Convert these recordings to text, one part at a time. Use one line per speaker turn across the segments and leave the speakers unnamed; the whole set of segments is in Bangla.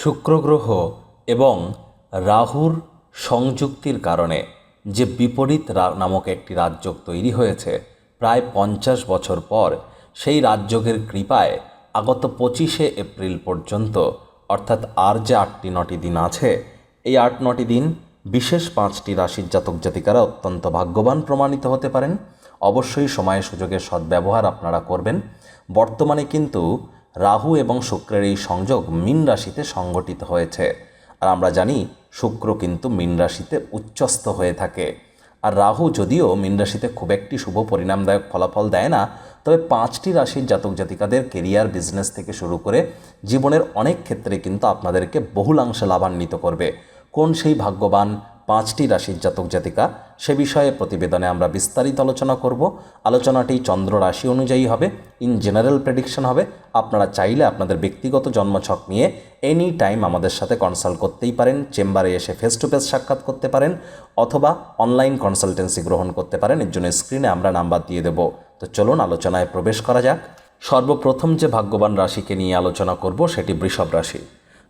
শুক্র গ্রহ এবং রাহুর সংযুক্তির কারণে যে বিপরীত নামক একটি রাজযোগ তৈরি হয়েছে, প্রায় পঞ্চাশ বছর পর সেই রাজযোগের কৃপায় আগত পঁচিশে এপ্রিল পর্যন্ত, অর্থাৎ আর যে আটটি নটি দিন আছে, এই আট নটি দিন বিশেষ পাঁচটি রাশির জাতক জাতিকারা অত্যন্ত ভাগ্যবান প্রমাণিত হতে পারেন। অবশ্যই সময় সুযোগের সদ্ব্যবহার আপনারা করবেন। বর্তমানে কিন্তু রাহু এবং শুক্রের এই সংযোগ মীন রাশিতে সংগঠিত হয়েছে। আর আমরা জানি, শুক্র কিন্তু মীন রাশিতে উচ্চস্থ হয়ে থাকে। আর রাহু যদিও মীন রাশিতে খুব একটি শুভ পরিণামদায়ক ফলাফল দেয় না, তবে পাঁচটি রাশির জাতক জাতিকাদের কেরিয়ার, বিজনেস থেকে শুরু করে জীবনের অনেক ক্ষেত্রে কিন্তু আপনাদেরকে বহুলাংশে লাভান্বিত করবে। কোন সেই ভাগ্যবান? পাঁচটি রাশির জাতক জাতিকা। সে বিষয়ে প্রতিবেদনে আমরা বিস্তারিত আলোচনা করব। আলোচনাটি চন্দ্র রাশি অনুযায়ী হবে ইন জেনারেল প্রেডিকশন হবে। আপনারা চাইলে আপনাদের ব্যক্তিগত জন্মছক নিয়ে এনি টাইম আমাদের সাথে কনসাল্ট করতেই পারেন, চেম্বারে এসে ফেস টু ফেস সাক্ষাৎ করতে পারেন, অথবা অনলাইন কনসালটেন্সি গ্রহণ করতে পারেন। এর জন্য স্ক্রিনে আমরা নাম্বার দিয়ে দেব। তো চলুন আলোচনায় প্রবেশ করা যাক। সর্বপ্রথম যে ভাগ্যবান রাশিকে নিয়ে আলোচনা করব, সেটি বৃষভ রাশি।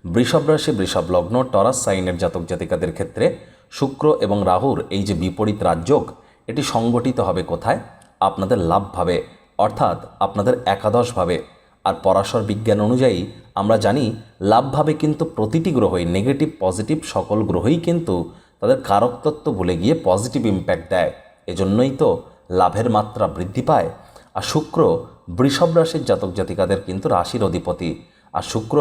বৃষভ রাশি, বৃষভ লগ্ন, টরাস সাইনের জাতক জাতিকাদের ক্ষেত্রে শুক্র এবং রাহুর এই যে বিপরীত রাজযোগ, এটি সংগঠিত হবে কোথায়? আপনাদের লাভভাবে, অর্থাৎ আপনাদের একাদশভাবে। আর পরাশর বিজ্ঞান অনুযায়ী, আমরা জানি লাভভাবে কিন্তু প্রতিটি গ্রহই নেগেটিভ পজিটিভ সকল গ্রহই কিন্তু তাদের কারকতত্ত্ব ভুলে গিয়ে পজিটিভ ইম্প্যাক্ট দেয়। এজন্যই তো লাভের মাত্রা বৃদ্ধি পায়। আর শুক্র বৃষভ রাশির জাতক জাতিকাদের কিন্তু রাশির অধিপতি। আর শুক্র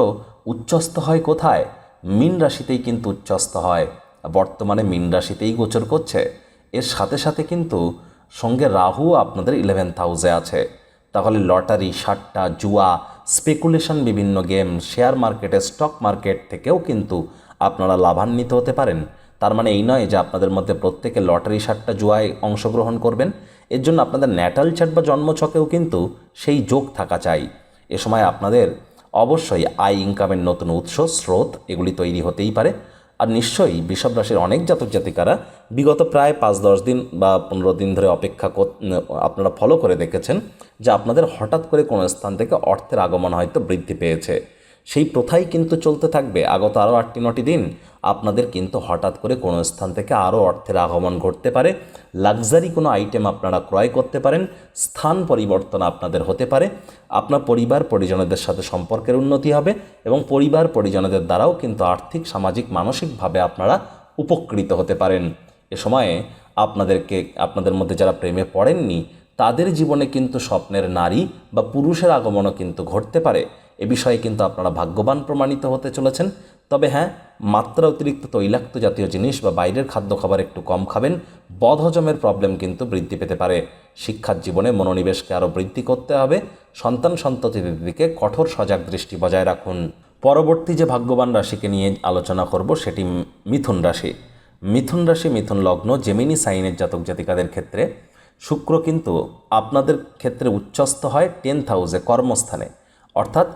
উচ্চস্থ হয় কোথায়? মীন রাশিতেই কিন্তু উচ্চস্থ হয়। বর্তমানে মীন রাশিতেই গোচর করছে। এর সাথে সাথে কিন্তু সঙ্গে রাহু আপনাদের ইলেভেন্থ হাউসে আছে। তাহলে লটারি, সাট্টা, জুয়া স্পেকুলেশন বিভিন্ন গেম শেয়ার মার্কেটে স্টক মার্কেট থেকেও কিন্তু আপনারা লাভান্বিত হতে পারেন। তার মানে এই নয় যে আপনাদের মধ্যে প্রত্যেকে লটারি, সাট্টা, জুয়ায় অংশগ্রহণ করবেন। এর জন্য আপনাদের ন্যাটাল চার্ট বা জন্মছকেও কিন্তু সেই যোগ থাকা চাই। এ সময় আপনাদের অবশ্যই আয় ইনকামের নতুন উৎস, স্রোত এগুলি তৈরি হতেই পারে। আর নিশ্চয়ই বৃষভ রাশির অনেক জাতক জাতিকারা বিগত প্রায় পাঁচ, দশ দিন বা পনেরো দিন ধরে অপেক্ষা আপনারা ফলো করে দেখেছেন যে আপনাদের হঠাৎ করে কোনো স্থান থেকে অর্থের আগমন হয়তো বৃদ্ধি পেয়েছে। সেই প্রথাই কিন্তু চলতে থাকবে। আগত আরও আটটি, নটি দিন আপনাদের কিন্তু হঠাৎ করে কোনো স্থান থেকে আরও অর্থের আগমন ঘটতে পারে। লাক্সারি কোনো আইটেম আপনারা ক্রয় করতে পারেন। স্থান পরিবর্তন আপনাদের হতে পারে। আপনার পরিবার, পরিজনদের সাথে সম্পর্কের উন্নতি হবে এবং পরিবার, পরিজনদের দ্বারাও কিন্তু আর্থিক, সামাজিক, মানসিকভাবে আপনারা উপকৃত হতে পারেন। এ সময়ে আপনাদেরকে, আপনাদের মধ্যে যারা প্রেমে পড়েননি, তাদের জীবনে কিন্তু স্বপ্নের নারী বা পুরুষের আগমনও কিন্তু ঘটতে পারে। এ বিষয়ে কিন্তু আপনারা ভাগ্যবান প্রমাণিত হতে চলেছেন। তবে হ্যাঁ মাত্রা অতিরিক্ত তৈলাক্ত জাতীয় জিনিস বা বাইরের খাদ্য খাবার একটু কম খাবেন, বদহজমের প্রবলেম কিন্তু বৃদ্ধি পেতে পারে। শিক্ষার জীবনে মনোনিবেশকে আরও বৃদ্ধি করতে হবে। সন্তান সন্ততির দিকে কঠোর সজাগ দৃষ্টি বজায় রাখুন। পরবর্তী যে ভাগ্যবান রাশিকে নিয়ে আলোচনা করব সেটি মিথুন রাশি। মিথুন রাশি, মিথুন লগ্ন জেমিনি সাইনের জাতক জাতিকাদের ক্ষেত্রে শুক্র কিন্তু আপনাদের ক্ষেত্রে উচ্চস্থ হয় টেন্থ হাউসে কর্মস্থানে। অর্থাৎ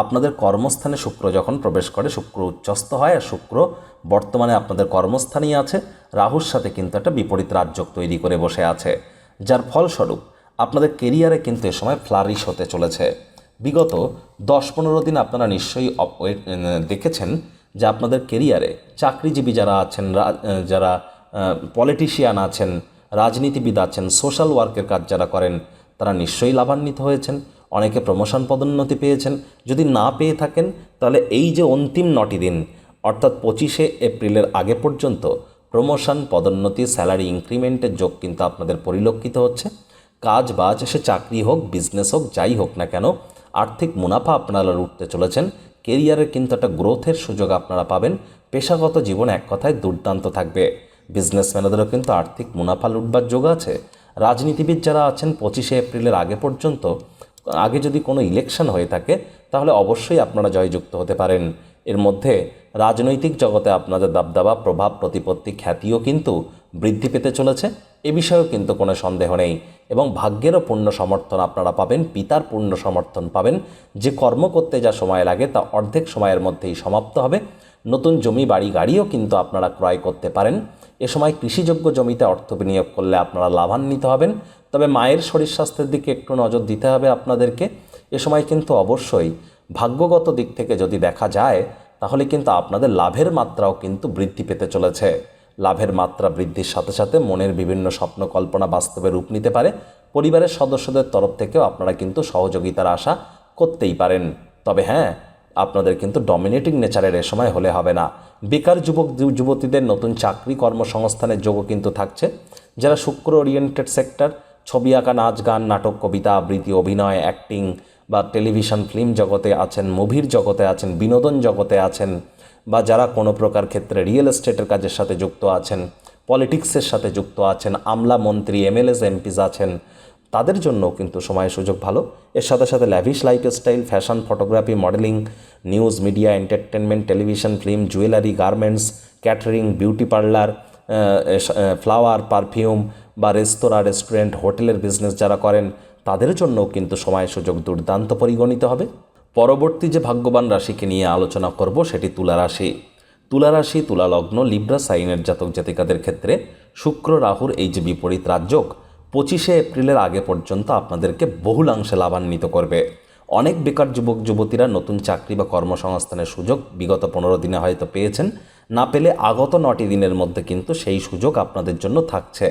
আপনাদের কর্মস্থানে শুক্র যখন প্রবেশ করে, শুক্র উচ্চস্থ হয় আর শুক্র বর্তমানে আপনাদের কর্মস্থানেই আছে। রাহুর সাথে কিন্তু একটা বিপরীত রাজযোগ তৈরি করে বসে আছে। যার ফলস্বরূপ আপনাদের কেরিয়ারে কিন্তু এ সময় ফ্লারিশ হতে চলেছে। বিগত দশ পনেরো দিন আপনারা নিশ্চয়ই দেখেছেন যে আপনাদের কেরিয়ারে চাকরিজীবী যারা আছেন যারা পলিটিশিয়ান আছেন, রাজনীতিবিদ আছেন, সোশ্যাল ওয়ার্কের কাজ যারা করেন, তারা নিশ্চয়ই লাভান্বিত হয়েছেন। অনেকে প্রমোশন পদোন্নতি পেয়েছেন। যদি না পেয়ে থাকেন, তাহলে এই যে অন্তিম নটি দিন, অর্থাৎ পঁচিশে এপ্রিলের আগে পর্যন্ত প্রমোশন পদোন্নতি স্যালারি ইনক্রিমেন্টের যোগ কিন্তু আপনাদের পরিলক্ষিত হচ্ছে। কাজ বাজ, সে চাকরি হোক বিজনেস হোক, যাই হোক না কেন, আর্থিক মুনাফা আপনারা উঠতে চলেছেন। কেরিয়ারের কিন্তু একটা গ্রোথের সুযোগ আপনারা পাবেন। পেশাগত জীবন এক কথায় দুর্দান্ত থাকবে। বিজনেসম্যানদেরও কিন্তু আর্থিক মুনাফা লুটবার যোগ আছে। রাজনীতিবিদ যারা আছেন, পঁচিশে এপ্রিলের আগে পর্যন্ত আগে যদি কোনো ইলেকশন হয়ে থাকে, তাহলে অবশ্যই আপনারা জয়যুক্ত হতে পারেন। এর মধ্যে রাজনৈতিক জগতে আপনাদের দাবদাবা, প্রভাব, প্রতিপত্তি খ্যাতিও কিন্তু বৃদ্ধি পেতে চলেছে, এ বিষয়েও কিন্তু কোনো সন্দেহ নেই। এবং ভাগ্যেরও পূর্ণ সমর্থন আপনারা পাবেন, পিতার পূর্ণ সমর্থন পাবেন। যে কর্ম করতে যা সময় লাগে, তা অর্ধেক সময়ের মধ্যেই সমাপ্ত হবে। নতুন জমি, বাড়ি, গাড়িও কিন্তু আপনারা ক্রয় করতে পারেন। এ সময় কৃষিযোগ্য জমিতে অর্থ বিনিয়োগ করলে আপনারা লাভান্বিত হবেন। তবে মায়ের শরীর স্বাস্থ্যের দিকে একটু নজর দিতে হবে আপনাদেরকে। এ সময় কিন্তু অবশ্যই ভাগ্যগত দিক থেকে যদি দেখা যায়, তাহলে কিন্তু আপনাদের লাভের মাত্রাও কিন্তু বৃদ্ধি পেতে চলেছে। লাভের মাত্রা বৃদ্ধির সাথে সাথে মনের বিভিন্ন স্বপ্ন কল্পনা বাস্তবে রূপ নিতে পারে। পরিবারের সদস্যদের তরফ থেকেও আপনারা কিন্তু সহযোগিতার আশা করতেই পারেন। তবে হ্যাঁ আপনাদের কিন্তু ডমিনেটিং নেচারের এ সময় হলে হবে না। বেকার যুবক, যুবতীদের নতুন চাকরি কর্মসংস্থানের যোগও কিন্তু থাকছে। যারা শুক্র ওরিয়েন্টেড সেক্টর ছবি আঁকা, নাচ গান, নাটক, কবিতা, আবৃত্তি, অভিনয় অ্যাক্টিং বা টেলিভিশন ফিল্ম জগতে আছেন মুভির জগতে আছেন, বিনোদন জগতে আছেন বা যারা কোনো প্রকার ক্ষেত্রে রিয়েল এস্টেটের কাজের সাথে যুক্ত আছেন পলিটিক্সের সাথে যুক্ত আছেন, আমলা মন্ত্রী এমএলএস এমপিস আছেন তাদের জন্য কিন্তু সময় সুযোগ ভালো। এর সাথে সাথে lavish lifestyle fashion photography modelling news media entertainment television film jewellery garments catering beauty parlour flower perfume বা রেস্তোরাঁ রেস্টুরেন্ট হোটেলের বিজনেস যারা করেন, তাদের জন্যও কিন্তু সময় সুযোগ দুর্দান্ত পরিগণিত হবে। পরবর্তী যে ভাগ্যবান রাশিকে নিয়ে আলোচনা করব সেটি তুলা রাশি। তুলা রাশি, তুলা লগ্ন, লিব্রা, সাইনের জাতক জাতিকাদের ক্ষেত্রে শুক্র, রাহুর এই যে বিপরীত রাজযোগ পঁচিশে এপ্রিলের আগে পর্যন্ত আপনাদেরকে বহুলাংশে লাভান্বিত করবে। অনেক বেকার যুবক, যুবতীরা নতুন চাকরি বা কর্মসংস্থানের সুযোগ বিগত পনেরো দিনে হয়তো পেয়েছেন। না পেলে আগত নটি দিনের মধ্যে কিন্তু সেই সুযোগ আপনাদের জন্য থাকছে।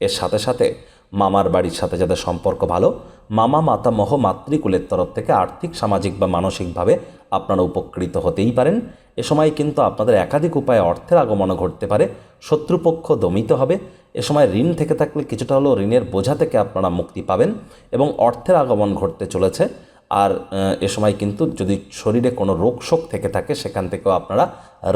এর সাথে সাথে মামার বাড়ির সাথে যাদের সম্পর্ক ভালো, মামা মাতামহ মাতৃকুলের তরফ থেকে আর্থিক, সামাজিক বা মানসিকভাবে আপনারা উপকৃত হতেই পারেন। এ সময় কিন্তু আপনাদের একাধিক উপায়ে অর্থের আগমনও ঘটতে পারে। শত্রুপক্ষ দমিত হবে। এ সময় ঋণ থেকে থাকলে কিছুটা হলেও ঋণের বোঝা থেকে আপনারা মুক্তি পাবেন এবং অর্থের আগমন ঘটতে চলেছে। আর, এ সময় কিন্তু যদি শরীরে কোনো রোগ শোক থেকে থাকে, সেখান থেকেও আপনারা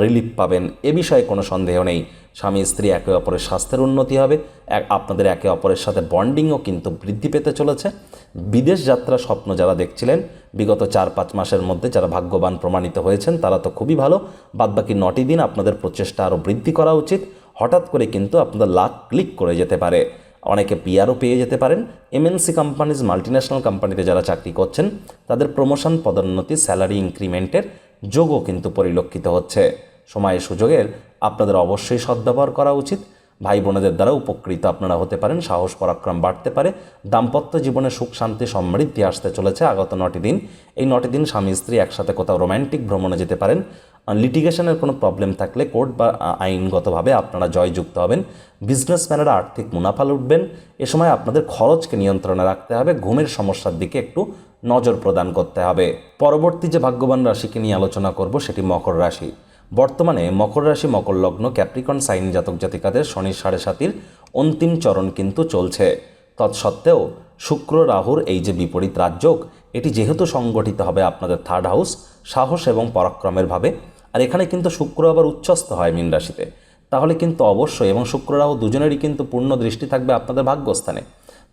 রিলিফ পাবেন। এ বিষয়ে কোনো সন্দেহ নেই। স্বামী, স্ত্রী একে অপরের স্বাস্থ্যের উন্নতি হবে। এক আপনাদের একে অপরের সাথে বন্ডিংও কিন্তু বৃদ্ধি পেতে চলেছে। বিদেশ যাত্রা স্বপ্ন যারা দেখছিলেন, বিগত চার পাঁচ মাসের মধ্যে যারা ভাগ্যবান প্রমাণিত হয়েছেন, তারা তো খুবই ভালো। বাদবাকি নটি দিন আপনাদের প্রচেষ্টা আরও বৃদ্ধি করা উচিত। হঠাৎ করে কিন্তু আপনাদের লাক ক্লিক করে যেতে পারে। অনেকে পিআরও পেয়ে যেতে পারেন। এমএনসি কোম্পানিজ মাল্টিন্যাশনাল কোম্পানিতে যারা চাকরি করছেন, তাদের প্রমোশন পদোন্নতি স্যালারি ইনক্রিমেন্টের যোগও কিন্তু পরিলক্ষিত হচ্ছে। সময় সুযোগের আপনাদের অবশ্যই সদ্ব্যবহার করা উচিত। ভাই বোনেদের দ্বারা উপকৃত আপনারা হতে পারেন, সাহস, পরাক্রম বাড়তে পারে, দাম্পত্য জীবনে সুখ, শান্তি, সমৃদ্ধি আসতে চলেছে আগত নটি দিন। এই নটি দিন স্বামী, স্ত্রী একসাথে কোথাও রোম্যান্টিক ভ্রমণে যেতে পারেন। লিটিগেশনের কোনো প্রবলেম থাকলে কোর্ট বা আইনগতভাবে আপনারা জয়যুক্ত হবেন। বিজনেসম্যানেরা আর্থিক মুনাফা লুটবেন। এ সময় আপনাদের খরচকে নিয়ন্ত্রণে রাখতে হবে। ঘুমের সমস্যার দিকে একটু নজর প্রদান করতে হবে। পরবর্তী যে ভাগ্যবান রাশিকে নিয়ে আলোচনা করব সেটি মকর রাশি। বর্তমানে মকর রাশি, মকর লগ্ন ক্যাপ্রিকন সাইন জাতক জাতিকাদের শনি সাড়ে সাতির অন্তিম চরণ কিন্তু চলছে। তৎসত্ত্বেও শুক্র, রাহুর এই যে বিপরীত রাজযোগ, এটি যেহেতু সংগঠিত হবে আপনাদের থার্ড হাউস সাহস এবং পরাক্রমের ভাবে। আর এখানে কিন্তু শুক্র আবার উচ্ছ্বস্ত হয় মীন রাশিতে। তাহলে কিন্তু অবশ্যই, এবং শুক্ররাও দুজনেরই কিন্তু পূর্ণ দৃষ্টি থাকবে আপনাদের ভাগ্যস্থানে।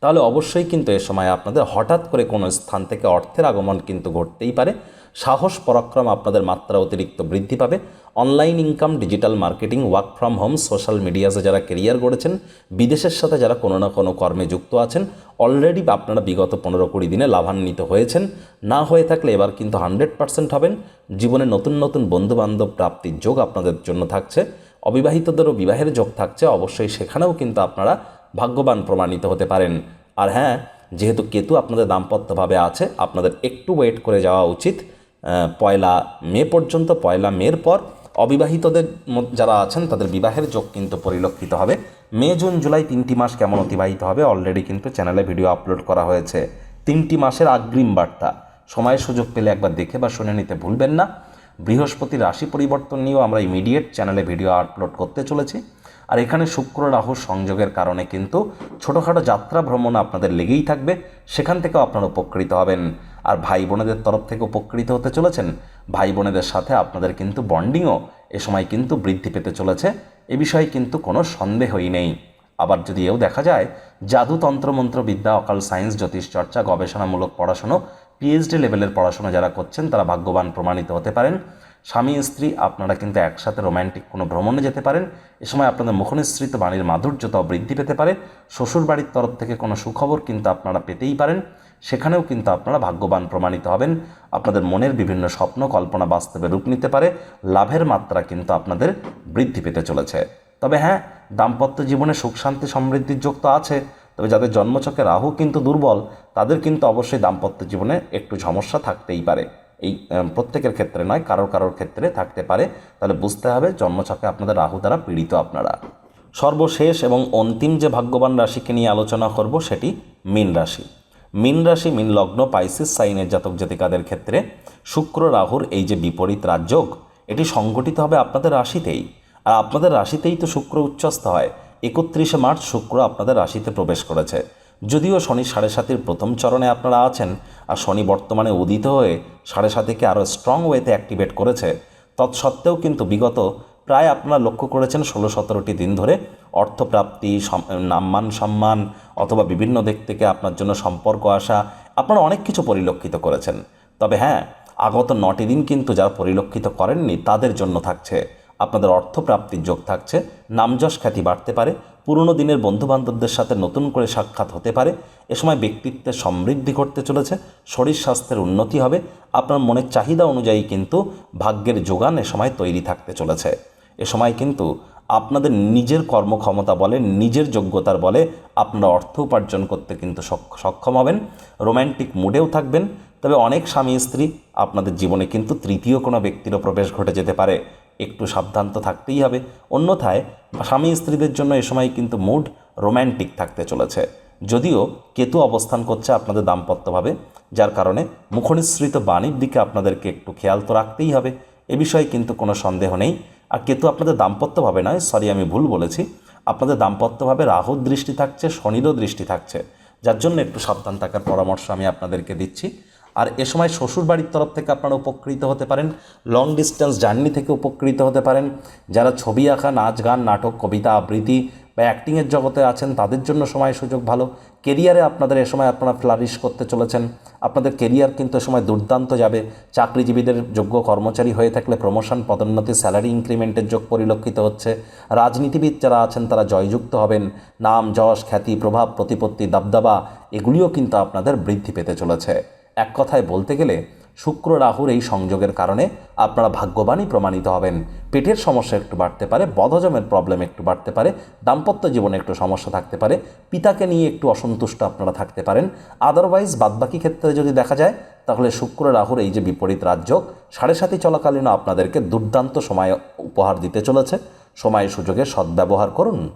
তাহলে অবশ্যই কিন্তু এ সময় আপনাদের হঠাৎ করে কোনো স্থান থেকে অর্থের আগমন কিন্তু ঘটতেই পারে। সাহস, পরাক্রম আপনাদের মাত্রা অতিরিক্ত বৃদ্ধি পাবে। Online income digital marketing work from home social মিডিয়াতে যারা কেরিয়ার গড়েছেন, বিদেশের সাথে যারা কোনো না কোনো কর্মে যুক্ত আছেন অলরেডি আপনারা বিগত পনেরো কুড়ি দিনে লাভান্বিত হয়েছেন। না হয়ে থাকলে এবার কিন্তু হান্ড্রেড পার্সেন্ট হবেন। জীবনে নতুন নতুন বন্ধুবান্ধব প্রাপ্তির যোগ আপনাদের জন্য থাকছে। অবিবাহিতদেরও বিবাহের যোগ থাকছে। অবশ্যই সেখানেও কিন্তু আপনারা ভাগ্যবান প্রমাণিত হতে পারেন। আর হ্যাঁ যেহেতু কেতু আপনাদের দাম্পত্যভাবে আছে, আপনাদের একটু ওয়েট করে যাওয়া উচিত। পয়লা মে পর্যন্ত, পয়লা মের পর অবিবাহিতদের যারা আছেন তাদের বিবাহের যোগ কিন্তু পরিলক্ষিত হবে। মে, জুন, জুলাই তিনটি মাস কেমন অতিবাহিত হবে অলরেডি কিন্তু চ্যানেলে ভিডিও আপলোড করা হয়েছে। তিনটি মাসের আগ্রিম বার্তা। সময় সুযোগ পেলে একবার দেখে বা শুনে নিতে ভুলবেন না। বৃহস্পতির রাশি পরিবর্তন নিয়েও আমরা ইমিডিয়েট চ্যানেলে ভিডিও আপলোড করতে চলেছি। আর এখানে শুক্র রাহুর সংযোগের কারণে কিন্তু ছোটোখাটো যাত্রা ভ্রমণ আপনাদের লেগেই থাকবে, সেখান থেকেও আপনারা উপকৃত হবেন। আর ভাই বোনেদের তরফ থেকে উপকৃত হতে চলেছেন। ভাই বোনেদের সাথে আপনাদের কিন্তু বন্ডিংও এ সময় কিন্তু বৃদ্ধি পেতে চলেছে। এ বিষয়ে কিন্তু কোনো সন্দেহই নেই। আবার যদি এও দেখা যায় জাদু তন্ত্রমন্ত্র বিদ্যা অকাল সায়েন্স, জ্যোতিষ চর্চা, গবেষণামূলক পড়াশুনো পিএইচডি লেভেলের পড়াশোনা যারা করছেন, তারা ভাগ্যবান প্রমাণিত হতে পারেন। স্বামী, স্ত্রী, আপনারা কিন্তু একসাথে রোম্যান্টিক কোনো ভ্রমণে যেতে পারেন। এ সময় আপনাদের মুখনিসৃত বাণীর মাধুর্যতাও বৃদ্ধি পেতে পারে। শ্বশুর বাড়ির তরফ থেকে কোনো সুখবর কিন্তু আপনারা পেতেই পারেন। সেখানেও কিন্তু আপনারা ভাগ্যবান প্রমাণিত হবেন। আপনাদের মনের বিভিন্ন স্বপ্ন, কল্পনা বাস্তবে রূপ নিতে পারে। লাভের মাত্রা কিন্তু আপনাদের বৃদ্ধি পেতে চলেছে। তবে হ্যাঁ দাম্পত্য জীবনে সুখ, শান্তি, সমৃদ্ধির যোগ তো আছে। তবে যাদের জন্মচকে রাহু কিন্তু দুর্বল, তাদের কিন্তু অবশ্যই দাম্পত্য জীবনে একটু সমস্যা থাকতেই পারে। এই প্রত্যেকের ক্ষেত্রে নয়, কারোর কারোর ক্ষেত্রে থাকতে পারে। তাহলে বুঝতে হবে জন্মছকে আপনাদের রাহু দ্বারা পীড়িত আপনারা। সর্বশেষ এবং অন্তিম যে ভাগ্যবান রাশিকে নিয়ে আলোচনা করব সেটি মীন রাশি। মীন রাশি, মীন লগ্ন, পাইসিস, সাইনের জাতক জাতিকাদের ক্ষেত্রে শুক্র, রাহুর এই যে বিপরীত রাজযোগ, এটি সংগঠিত হবে আপনাদের রাশিতেই। আর আপনাদের রাশিতেই তো শুক্র উচ্চস্থ হয়। একত্রিশে মার্চ শুক্র আপনাদের রাশিতে প্রবেশ করেছে। যদিও শনি সাড়ে সাতের প্রথম চরণে আপনারা আছেন, আর শনি বর্তমানে উদিত হয়ে সাড়ে সাতিকে আরও স্ট্রং ওয়েতে অ্যাক্টিভেট করেছে। তৎসত্ত্বেও কিন্তু বিগত প্রায় আপনারা লক্ষ্য করেছেন ষোলো সতেরোটি দিন ধরে অর্থপ্রাপ্তি নাম্মান সম্মান, অথবা বিভিন্ন দিক থেকে আপনার জন্য সম্পর্ক আসা আপনারা অনেক কিছু পরিলক্ষিত করেছেন। তবে হ্যাঁ আগত নটি দিন কিন্তু যারা পরিলক্ষিত করেননি, তাদের জন্য থাকছে। আপনাদের অর্থপ্রাপ্তির যোগ থাকছে। নামযশ খ্যাতি বাড়তে পারে। পুরনো দিনের বন্ধুবান্ধবদের সাথে নতুন করে সাক্ষাৎ হতে পারে। এ সময় ব্যক্তিত্বের সমৃদ্ধি ঘটতে চলেছে। শরীর স্বাস্থ্যের উন্নতি হবে। আপনার মনের চাহিদা অনুযায়ী কিন্তু ভাগ্যের যোগান এ সময় তৈরি থাকতে চলেছে। এ সময় কিন্তু আপনাদের নিজের কর্মক্ষমতা বলে, নিজের যোগ্যতার বলে আপনারা অর্থ উপার্জন করতে কিন্তু সক্ষম হবেন। রোম্যান্টিক মুডেও থাকবেন। তবে অনেক স্বামী স্ত্রী আপনাদের জীবনে কিন্তু তৃতীয় কোনো ব্যক্তিরও প্রবেশ ঘটে যেতে পারে। একটু সাবধান তো থাকতেই হবে। অন্যথায় স্বামী স্ত্রীদের জন্য এ সময় কিন্তু মুড রোম্যান্টিক থাকতে চলেছে। যদিও কেতু অবস্থান করছে আপনাদের দাম্পত্যভাবে, যার কারণে মুখনিসৃত বাণীর দিকে আপনাদেরকে একটু খেয়াল তো রাখতেই হবে। এ বিষয়ে কিন্তু কোনো সন্দেহ নেই। আর কেতু আপনাদের দাম্পত্যভাবে নয়, সরি আমি ভুল বলেছি। আপনাদের দাম্পত্যভাবে রাহুর দৃষ্টি থাকছে, শনিরও দৃষ্টি থাকছে। যার জন্য একটু সাবধান থাকার পরামর্শ আমি আপনাদেরকে দিচ্ছি। আর এ সময় শ্বশুর বাড়ির তরফ থেকে আপনারা উপকৃত হতে পারেন লং ডিস্টেন্স জার্নি থেকে উপকৃত হতে পারেন। যারা ছবি আঁকা, নাচ গান, নাটক, কবিতা, আবৃত্তি বা অ্যাক্টিংয়ের জগতে আছেন, তাদের জন্য সময় সুযোগ ভালো। কেরিয়ারে আপনাদের এ সময় আপনারা ফ্লারিশ করতে চলেছেন। আপনাদের কেরিয়ার কিন্তু এ সময় দুর্দান্ত যাবে। চাকরিজীবীদের যোগ্য কর্মচারী হয়ে থাকলে প্রমোশন পদোন্নতি স্যালারি ইনক্রিমেন্টের যোগ পরিলক্ষিত হচ্ছে। রাজনীতিবিদ যারা আছেন, তারা জয়যুক্ত হবেন। নাম, যশ, খ্যাতি, প্রভাব, প্রতিপত্তি, দাবদাবা, এগুলিও কিন্তু আপনাদের বৃদ্ধি পেতে চলেছে। এক কথায় বলতে গেলে শুক্র রাহুর এই সংযোগের কারণে আপনারা ভাগ্যবানই প্রমাণিত হবেন। পেটের সমস্যা একটু বাড়তে পারে, বদহজমের প্রবলেম একটু বাড়তে পারে, দাম্পত্য জীবনে একটু সমস্যা থাকতে পারে, পিতাকে নিয়ে একটু অসন্তুষ্ট আপনারা থাকতে পারেন। আদারওয়াইজ বাদবাকি ক্ষেত্রে যদি দেখা যায়, তাহলে শুক্র রাহুর এই যে বিপরীত রাজযোগ সাড়ে সাথে চলাকালীন আপনাদেরকে দুর্দান্ত সময় উপহার দিতে চলেছে। সময় সুযোগের সদ্ব্যবহার করুন।